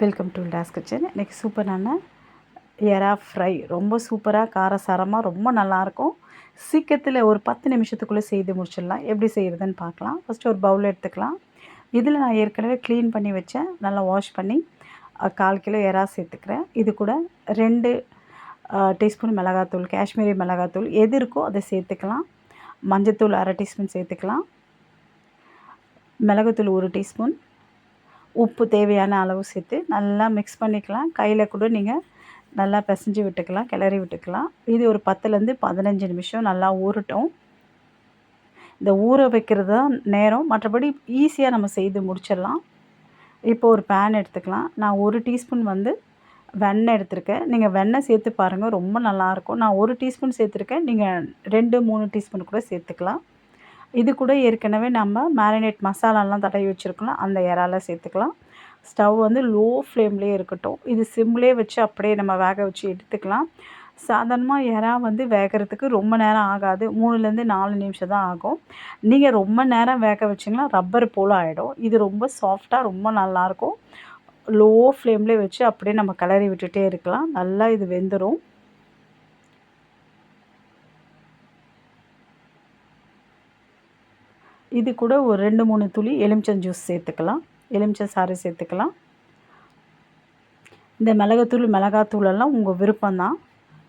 Welcome to toss kitchen இன்றைக்கி சூப்பரான எறா ஃப்ரை ரொம்ப சூப்பராக காரசாரமாக ரொம்ப நல்லாயிருக்கும். சீக்கிரத்தில் ஒரு பத்து நிமிஷத்துக்குள்ளே செய்து முடிச்சிடலாம். எப்படி செய்கிறதுன்னு பார்க்கலாம். ஃபஸ்ட்டு ஒரு பவுல் எடுத்துக்கலாம். இதில் நான் ஏற்கனவே க்ளீன் பண்ணி வச்சேன். நல்லா வாஷ் பண்ணி கால் கிலோ எறா சேர்த்துக்கிறேன். இது கூட ரெண்டு டீஸ்பூன் மிளகாத்தூள் காஷ்மீரி மிளகாத்தூள். எது இருக்கோ அதை சேர்த்துக்கலாம். மஞ்சத்தூள் அரை டீஸ்பூன் சேர்த்துக்கலாம். மிளகுத்தூள் ஒரு டீஸ்பூன் உப்பு தேவையான அளவு சேர்த்து நல்லா மிக்ஸ் பண்ணிக்கலாம். கையில் கூட நீங்கள் நல்லா பிசைஞ்சு விட்டுக்கலாம் கிளறி விட்டுக்கலாம். இது ஒரு பத்துலேருந்து பதினஞ்சு நிமிஷம் நல்லா ஊறட்டும். இந்த ஊற வைக்கிறது தான் நேரம். மற்றபடி ஈஸியாக நம்ம செய்து முடிச்சிடலாம். இப்போ ஒரு பேன் எடுத்துக்கலாம். நான் ஒரு டீஸ்பூன் வந்து வெண்ணெய் எடுத்திருக்கேன். நீங்கள் வெண்ணெய் சேர்த்து பாருங்கள் ரொம்ப நல்லாயிருக்கும் நான் ஒரு டீஸ்பூன் சேர்த்துருக்கேன். நீங்கள் ரெண்டு மூணு டீஸ்பூன் கூட சேர்த்துக்கலாம். இது கூட ஏற்கனவே நம்ம மேரினேட் மசாலாலாம் தடவி வச்சுருக்கலாம். அந்த இறால சேர்த்துக்கலாம். ஸ்டவ் வந்து லோ ஃப்ளேம்லேயே இருக்கட்டும். இது சிம்லேயே வச்சு அப்படியே நம்ம வேக வச்சு எடுத்துக்கலாம். சாதாரணமாக இறா வந்து வேகிறதுக்கு ரொம்ப நேரம் ஆகாது. மூணுலேருந்து நாலு நிமிஷம் தான் ஆகும். நீங்கள் ரொம்ப நேரம் வேக வச்சிங்கன்னா ரப்பர் போல் ஆகிடும் இது ரொம்ப சாஃப்டாக ரொம்ப நல்லாயிருக்கும். லோ ஃப்ளேம்லேயே வச்சு அப்படியே நம்ம கிளறி விட்டுகிட்டே இருக்கலாம். நல்லா இது வெந்துடும் இது கூட ஒரு ரெண்டு மூணு துளி எலுமிச்சம் ஜூஸ் சேர்த்துக்கலாம். எலுமிச்சம் சாறு சேர்த்துக்கலாம். இந்த மிளகாத்தூள் மிளகாத்தூளெல்லாம் உங்கள் விருப்பம்தான்.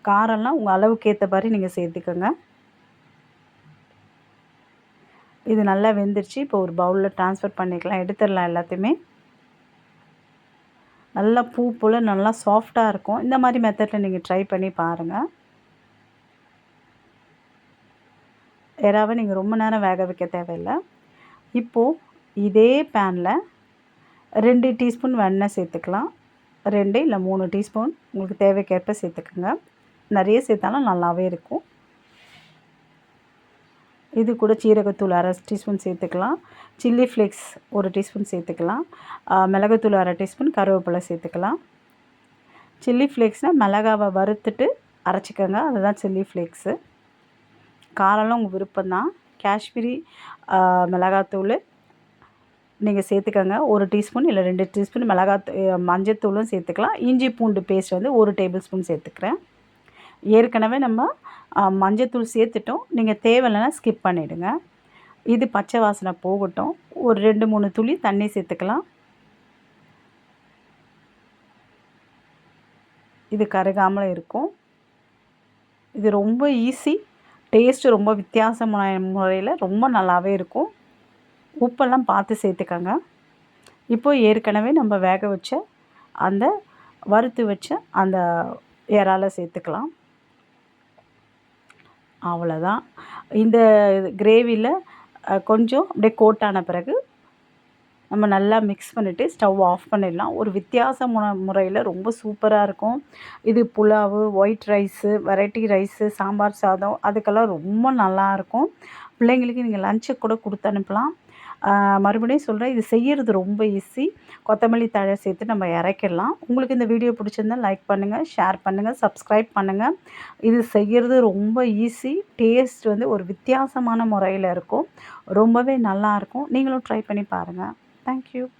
காரம்லாம் உங்கள் அளவுக்கு ஏற்ற மாதிரி நீங்கள் சேர்த்துக்கோங்க. இது நல்லா வெந்துருச்சு. இப்போ ஒரு பவுலில் ட்ரான்ஸ்ஃபர் பண்ணிக்கலாம். எடுத்துடலாம் எல்லாத்தையுமே. நல்லா பூ போல் நல்லா சாஃப்டாக இருக்கும். இந்த மாதிரி மெத்தடில் நீங்கள் ட்ரை பண்ணி பாருங்கள் எறாவை நீங்கள் ரொம்ப நேரம் வேக வைக்க தேவையில்லை. இப்போது இதே பேனில் ரெண்டு டீஸ்பூன் வெண்ணெய் சேர்த்துக்கலாம். ரெண்டு இல்லை மூணு டீஸ்பூன் உங்களுக்கு தேவைக்கேற்ப சேர்த்துக்குங்க. நிறைய சேர்த்தாலும் நல்லாவே இருக்கும். இது கூட சீரகத்தூள் அரை டீஸ்பூன் சேர்த்துக்கலாம். சில்லி ஃப்ளேக்ஸ் ஒரு டீஸ்பூன் சேர்த்துக்கலாம். மிளகுத்தூள் அரை டீஸ்பூன் கருவேப்பிலை சேர்த்துக்கலாம். சில்லி ஃப்ளேக்ஸ்னால் மிளகாவை வறுத்துட்டு அரைச்சிக்கோங்க. அதுதான் சில்லி ஃப்ளேக்ஸு. காரம்லாம் உங்கள் விருப்பம்தான். காஷ்மீரி மிளகாத்தூள் நீங்கள் சேர்த்துக்கோங்க. ஒரு டீஸ்பூன் இல்லை ரெண்டு டீஸ்பூன் மிளகாத்தூ மஞ்சத்தூளும் சேர்த்துக்கலாம். இஞ்சி பூண்டு பேஸ்ட் வந்து ஒரு டேபிள் ஸ்பூன் சேர்த்துக்கிறேன். ஏற்கனவே நம்ம மஞ்சத்தூள் சேர்த்துட்டோம். நீங்கள் தேவையில்லைன்னா ஸ்கிப் பண்ணிவிடுங்க இது பச்சை வாசனை போகட்டும். ஒரு ரெண்டு மூணு துளி தண்ணி சேர்த்துக்கலாம். இது கருகாமல் இருக்கும். இது ரொம்ப ஈஸி டேஸ்ட்டு ரொம்ப வித்தியாசமான முறையில் ரொம்ப நல்லாவே இருக்கும். உப்பெல்லாம் பார்த்து சேர்த்துக்கோங்க. இப்போது ஏற்கனவே நம்ம வேக வச்ச அந்த வறுத்து வச்ச அந்த இறால சேர்த்துக்கலாம். அவ்வளோதான் இந்த கிரேவியில் கொஞ்சம் அப்படியே கோட்டான பிறகு நம்ம நல்லா மிக்ஸ் பண்ணிவிட்டு ஸ்டவ் ஆஃப் பண்ணிடலாம். ஒரு வித்தியாசமான முறையில் ரொம்ப சூப்பராக இருக்கும். இது pulao white rice variety rice sambar சாதம் அதுக்கெல்லாம் ரொம்ப நல்லாயிருக்கும் பிள்ளைங்களுக்கு நீங்கள் லஞ்சுக்கு கூட கொடுத்து அனுப்பலாம். மறுபடியும் சொல்கிறேன் இது செய்கிறது ரொம்ப ஈஸி கொத்தமல்லி தழை சேர்த்து நம்ம இறக்கிடலாம். உங்களுக்கு இந்த வீடியோ பிடிச்சிருந்தால் லைக் பண்ணுங்கள் ஷேர் பண்ணுங்கள் சப்ஸ்கிரைப் பண்ணுங்கள் இது செய்கிறது ரொம்ப ஈஸி டேஸ்ட் வந்து ஒரு வித்தியாசமான முறையில் இருக்கும். ரொம்பவே நல்லாயிருக்கும் நீங்களும் ட்ரை பண்ணி பாருங்கள் Thank you.